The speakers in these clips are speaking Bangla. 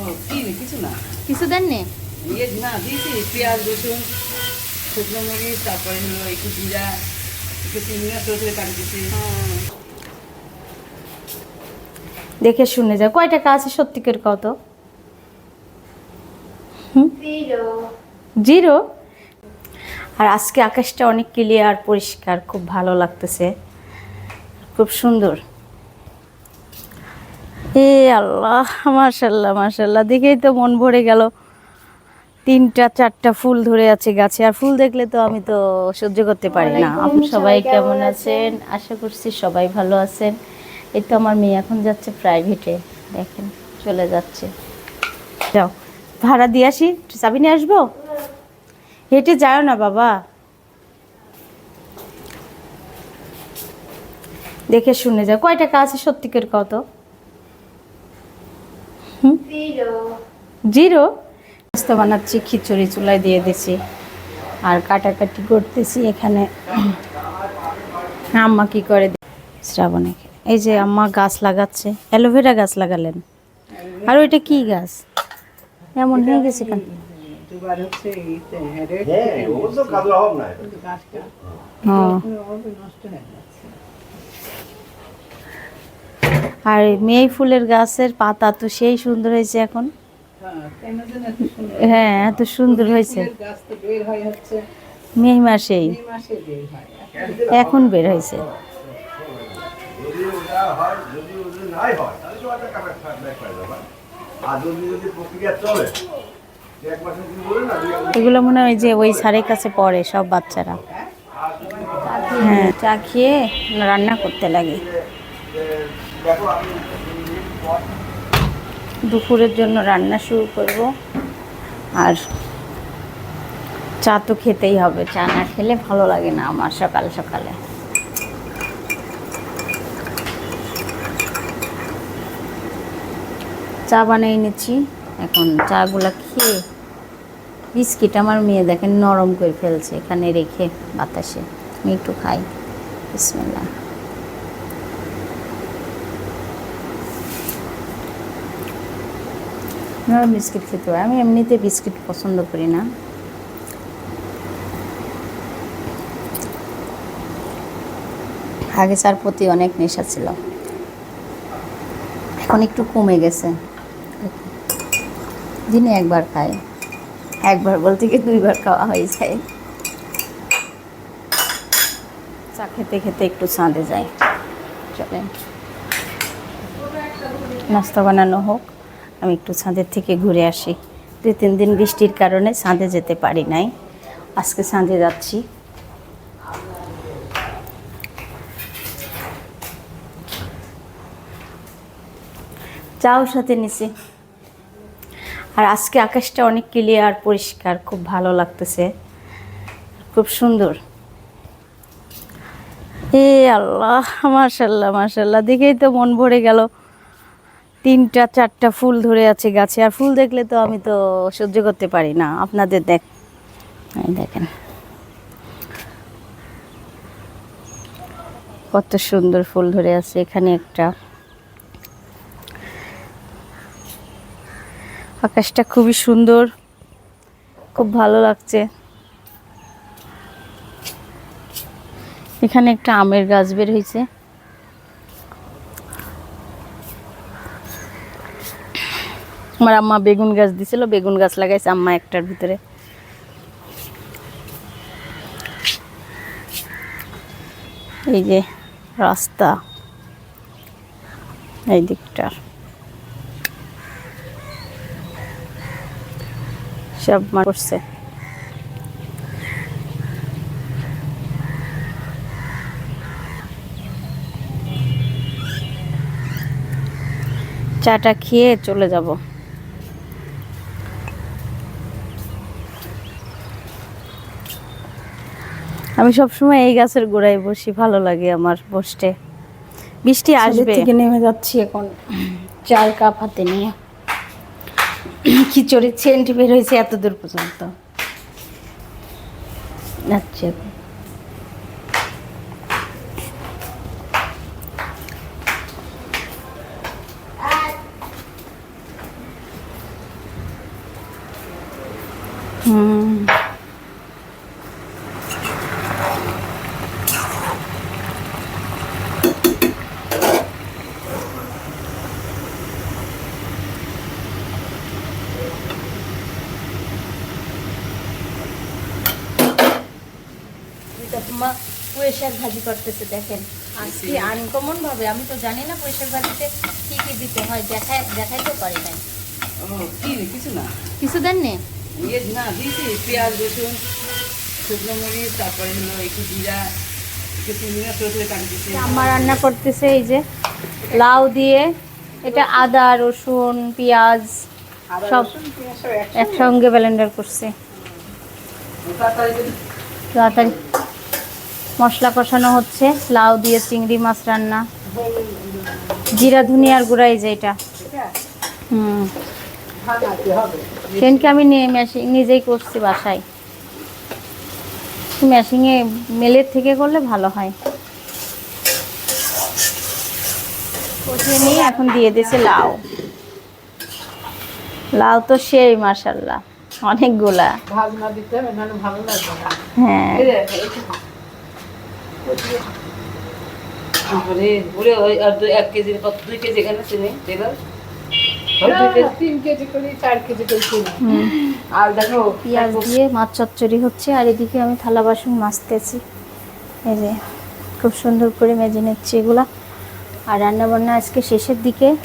ও কিছু না? কিছু দেননি? ইয়ে না দিয়েছি পেঁয়াজ রসুন শুকনো মরিচ তারপরে হলো একটু জিরা একটু চিংড়া ছোটো ছোটো কাটি দেখে শুনে যা কয় টাকা আছে সত্যিকার কত? জিরো। আর আজকে আকাশটা অনেক ক্লিয়ার পরিষ্কার খুব ভালো লাগতেছে। খুব সুন্দর। এ আল্লাহ মাশাল্লাহ মাশাল্লাহ দেখেই তো মন ভরে গেল। তিনটা চারটা ফুল ধরে আছে গাছে। আর ফুল দেখলে তো আমি তো সহ্য করতে পারি না। আপনি সবাই কেমন আছেন? আশা করছি সবাই ভালো আছেন। এই তো আমার মেয়ে এখন যাচ্ছে প্রাইভেটে দেখেন চলে যাচ্ছে। যাও। ভাড়া দিয়ে আসি। চাবি নিয়ে আসব? হেঁটে যাও না বাবা। দেখে শুনে যাও। কয় টাকা আছে সত্যিকার কত? জিরো। নাস্তা বানাচ্ছি খিচুড়ি চুলায় দিয়ে দিছি। আর কাটাকাটি করতেছি এখানে। আম্মা কি করে? শ্রাবণে এই যে আম্মা গাছ লাগাচ্ছে। অ্যালোভেরা গাছ লাগালেন। আর ওইটা কি গাছ? এমন হয়ে গেছে কেন? হ্যাঁ ও তো কাজের অভাব নাই গাছটা ও অভাবে নষ্ট হয়ে যাচ্ছে আর মেয়ে ফুলের গাছের পাতা তো সেই সুন্দর হয়েছে এখন। হ্যাঁ এত সুন্দর। হ্যাঁ হয়েছে। হয় মে মাসেই। হয়। এখন বের হয়েছে। হয় হয় এগুলো মনে হয় যে ওই স্যারের কাছে পড়ে সব বাচ্চারা। হ্যাঁ চা খেয়ে রান্না করতে লাগে। দুপুরের জন্য রান্না শুরু করব। আর চা তো খেতেই হবে। চা না খেলে ভালো লাগে না আমার সকাল সকালে। চা বানিয়ে নিচ্ছি। এখন চাগুলা খেয়ে বিস্কিট আমার মেয়ে দেখেন নরম করে ফেলছে এখানে রেখে বাতাসে। আমি একটু খাই। বিসমিল্লাহ। নরম বিস্কিট খেতে হয়। আমি এমনিতে বিস্কিট পছন্দ করি না। আগে চার প্রতি অনেক নেশা ছিল। এখন একটু কমে গেছে। দিনে একবার খাই। একবার বলতে গিয়ে দুইবার খাওয়া হয়ে যায়। চা খেতে খেতে একটু চাঁদে যায়। চলে নাস্তা বানানো হোক। আমি একটু ছাদের থেকে ঘুরে আসি। দুই, তিন দিন বৃষ্টির কারণে ছাদে যেতে পারি নাই। আজকে ছাদে যাচ্ছি। চাও সাথে নিছি আর আজকে আকাশটা অনেক ক্লিয়ার পরিষ্কার, খুব ভালো লাগতেছে। খুব সুন্দর। এ আল্লাহ, মাশাল্লাহ মাশাল্লাহ, দেখেই তো মন ভরে গেল। তিনটা, চারটা ফুল ধরে আছে গাছে। আর ফুল দেখলে তো আমি তো সহ্য করতে পারি না। আপনাদের দেখ দেখেন। কত সুন্দর ফুল ধরে আছে এখানে একটা। আকাশটা খুবই সুন্দর। খুব ভালো লাগছে। এখানে একটা আমের গাছ বের হয়েছে। আমার আম্মা বেগুন গাছ দিছিল, বেগুন গাছ লাগাইছে আম্মা একটার ভিতরে। এই যে রাস্তা, এই দিকটার। সব করছে। চাটা খেয়ে চলে যাব। আমি সবসময় এই গাছের গোড়ায় বসি ভালো লাগে আমার বসতে। বৃষ্টি আসবে। থেকে নেমে যাচ্ছি এখন চার কাপ হাতে নিয়ে। খিচুড়ি সেন্ট বের হয়েছে এত দূর পর্যন্ত। যাচ্ছি মা পুঁই শাক ভাজি করতেছে দেখেন। আজকে আনকমন ভাবে আমি তো জানি না পুঁই শাক ভাজিতে কি কি দিতে হয় দেখায় দেখাইতে পারি নাই। কিছু না। কিছু দেননি ইয়ে না দিয়েছি পেঁয়াজ রসুন শুকনো মরিচ তারপরে হলো একটু জিরা আম্মা রান্না করতেছে এই যে লাউ দিয়ে। এটা আদা রসুন পেঁয়াজ সব। একসঙ্গে? ব্লেন্ডার করছে। তাড়াতাড়ি। মশলা কষানো হচ্ছে লাউ দিয়ে চিংড়ি মাছ রান্না। জিরা ধুনিয়ার গুঁড়া এই যে এটা। হুম। সেদিনকে আমি মেশিন নিজেই করছি বাসায়। মেশিনে মেলের থেকে করলে ভালো হয়। কষিয়ে নিয়ে এখন দিয়ে দিয়েছে লাউ। লাউ তো সেই মার্শাল্লাহ অনেকগুলা। হ্যাঁ। আরে, ওরে, ওই আর দুই- এক কেজির কত দুই কেজি এখানে চিনি? তেল তিন কেজি করে চার কেজি করে চিনি। আর দেখো পেঁয়াজ দিয়ে মাছ চচ্চড়ি হচ্ছে আর এদিকে আমি থালা বাসন মাজতেছি। এই যে খুব সুন্দর করে মেজে নিচ্ছি এগুলা। আর রান্না বান্না আজকে শেষের দিকে।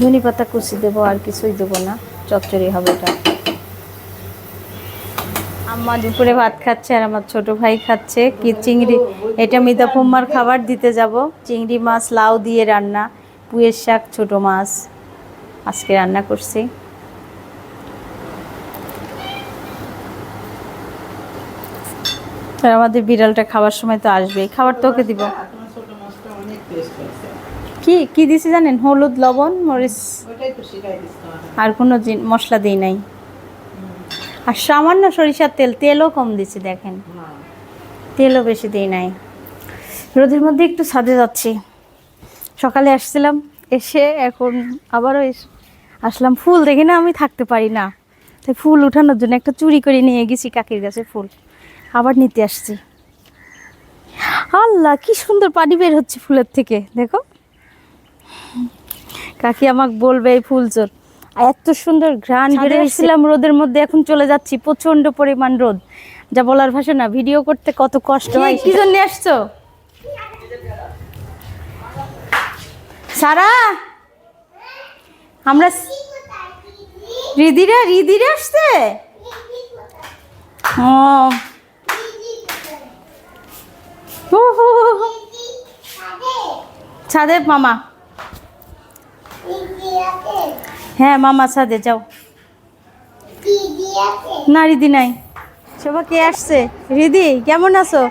ধনে পাতা কুচি দেবো আর কিছুই দেবো না। চচ্চড়ি হবে এটা আম্মা দুপুরে ভাত খাচ্ছে আর আমার ছোট ভাই খাচ্ছে। কি চিংড়ি? এটা মিতা ফুম্মার খাবার, দিতে যাব। চিংড়ি মাছ, লাউ দিয়ে রান্না। পুয়ের শাক, ছোট মাছ। আজকে রান্না করছি। আমাদের বিড়ালটা খাবার সময় তো আসবেই। খাবার তো ওকে দিব। কি কি দিছি জানেন? হলুদ, লবণ, মরিচ। আর কোনো মশলা দিই নাই। আর সামান্য সরিষার তেল, তেলও কম দিছি দেখেন। তেলও বেশি দিই নাই। রোদের মধ্যে একটু ছাদে যাচ্ছি। সকালে আসছিলাম, এসে এখন আবারও আসলাম ফুল। দেখি না আমি থাকতে পারি না। তাই ফুল উঠানোর জন্য একটা চুরি করে নিয়ে গেছি কাকির কাছে ফুল। আবার নিতে আসছি। আল্লাহ, কি সুন্দর পানি বের হচ্ছে ফুলের থেকে, দেখো। কাকি আমাকে বলবে এই ফুল চোর। এত সুন্দর ঘ্রাণ হয়েছিলাম রোদের মধ্যে এখন চলে যাচ্ছি প্রচণ্ড পরিমাণ রোদ। যা বলার ভাষা না ভিডিও করতে কত কষ্ট হয়। কি জন্য আসছো? সারা? আমরা রিদিরা রিদিরা আসছে? ও। ছাদে মামা। হ্যাঁ মামা ছাদে, যাও। না, রিদি নাই। শোভা, কে আসছে? রিদি, কেমন আছো?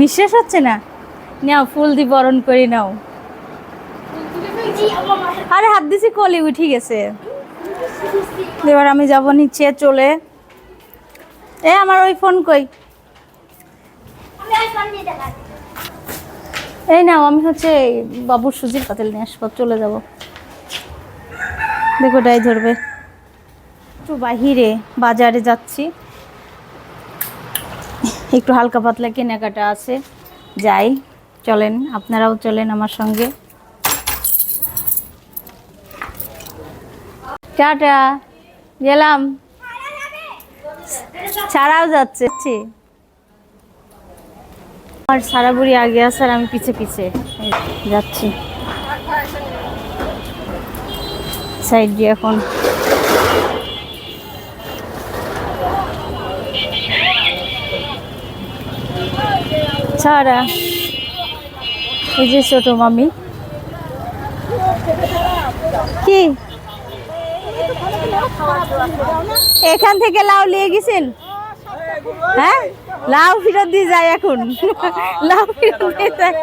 বিশ্বাস হচ্ছে না? নাও, ফুল দি বরণ করে নাও। আরে, হাত দিছি কলি উঠি গেছে এবার আমি যাব নিচে, চলে। এ, আমার ওই ফোন কই? এই নাও, আমি হচ্ছে বাবুর সুজির পাতিল নিয়ে আসব, চলে যাব। দেখো ওটাই ধরবে। একটু বাহিরে, বাজারে যাচ্ছি। একটু হালকা পাতলা কেনাকাটা আছে, যাই, চলেন, আপনারাও চলেন আমার সঙ্গে। টাটা, গেলাম। ছাড়াও যাচ্ছি। আর সারা বুড়ি আগে আছে আর আমি পিছে পিছে। যাচ্ছি। সাইড দিয়ে এখন। ছাড়া। এই যে ছোট মামি। কি? এখান থেকে লাউ নিয়ে গেছেন? হ্যাঁ? লাউ ফেরত দিয়ে যায় এখন। লাউ ফেরত দিয়ে যায়।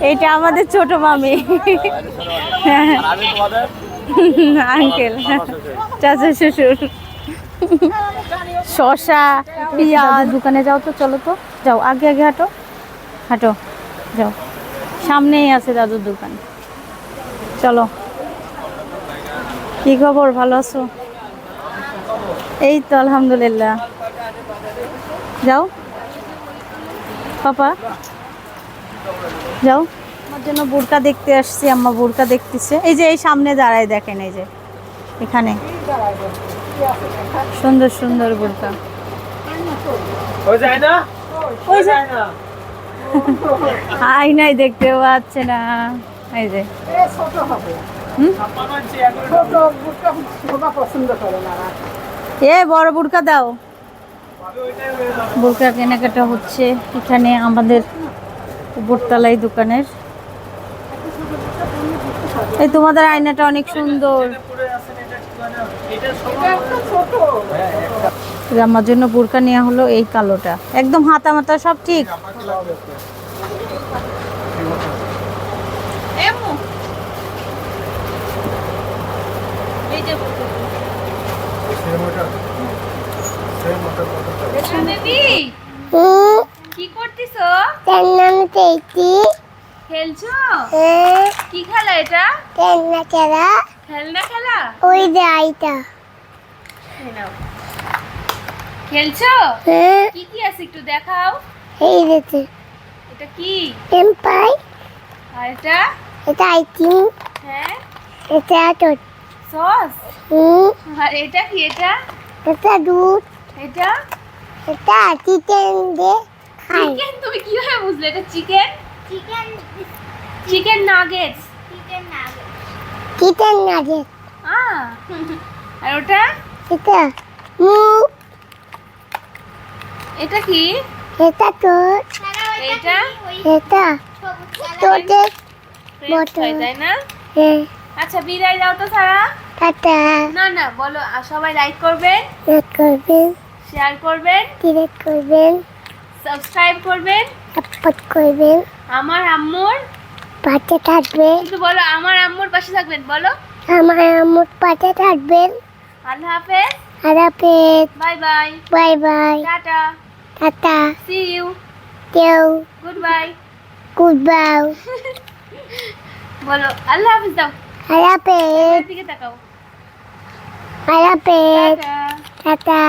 এটা আমাদের ছোট মামি। আঙ্কেল, চাচা, শ্বশুর। শশা পেঁয়াজ। দোকানে যাও তো, চলো তো। যাও, আগে আগে হাঁটো। হাঁটো, যাও। সামনেই আছে দাদুর দোকান। চলো। কি খবর? ভালো আছো? এই তো আলহামদুলিল্লাহ। যাও। পাপা? যাও। আমার জন্য বোরকা দেখতে আসছি আম্মা বোরকা দেখতেছে। এই যে এই সামনে দাঁড়ায় দেখেন এই যে। এখানে। সুন্দর সুন্দর বোরকা যায় না? ওই যে যায় না। আয়নাই দেখতে পাচ্ছে না। এই যে। ছোট হবে। এ, বড় বোরকা দাও। বোরকা কেনাকাটা হচ্ছে এখানে আমাদের উপরতলায় দোকানের। এই তোমাদের আয়নাটা অনেক সুন্দর। আমার জন্য বোরকা নেওয়া হলো এই কালোটা। একদম হাতা মাতা সব ঠিক? কি করতেছো খেলছো কি খেলা এটা খেলনা খেলা ওই যে আইটা খেলছো কি কি আছে একটু দেখাও এই দেখে এটা কি টেম্পাই আর এটা? এটা আইটিম হ্যাঁ। এটা তো সস হুম আর এটা কি এটা এটা দুধ এটা এটা চিকেন দিয়ে খাই চিকেন তুমি কীভাবে বুঝলে এটা chicken chicken chicken nuggets chicken nugget chicken nugget ah আর ওটা এটা মুখ এটা কি এটা তোর এটা এটা তোদের ফ্রেঞ্চ ফ্রাই Bottle. তাই না হ্যাঁ আচ্ছা বিদায় দাও তো সারা। টাটা। না না বলো সবাই লাইক করবেন রেড করবেন শেয়ার করবেন ডিরেক্ট করবেন সাবস্ক্রাইব করবেন। সাপোর্ট করবেন। আমার আম্মুর পাশে থাকবেন। কিন্তু বলো আমার আম্মুর পাশে থাকবেন বলো। আমার আমার পাশে থাকবেন। আল্লাহ হাফেজ। হারাপেট bye bye bye bye ta ta. Ta ta. See you কেউ। গুড বাই গুড বাই বলো আল্লাহ হাফেজ দাও। হারাপেট দিকে তাকাও। Ta ta. Ta ta.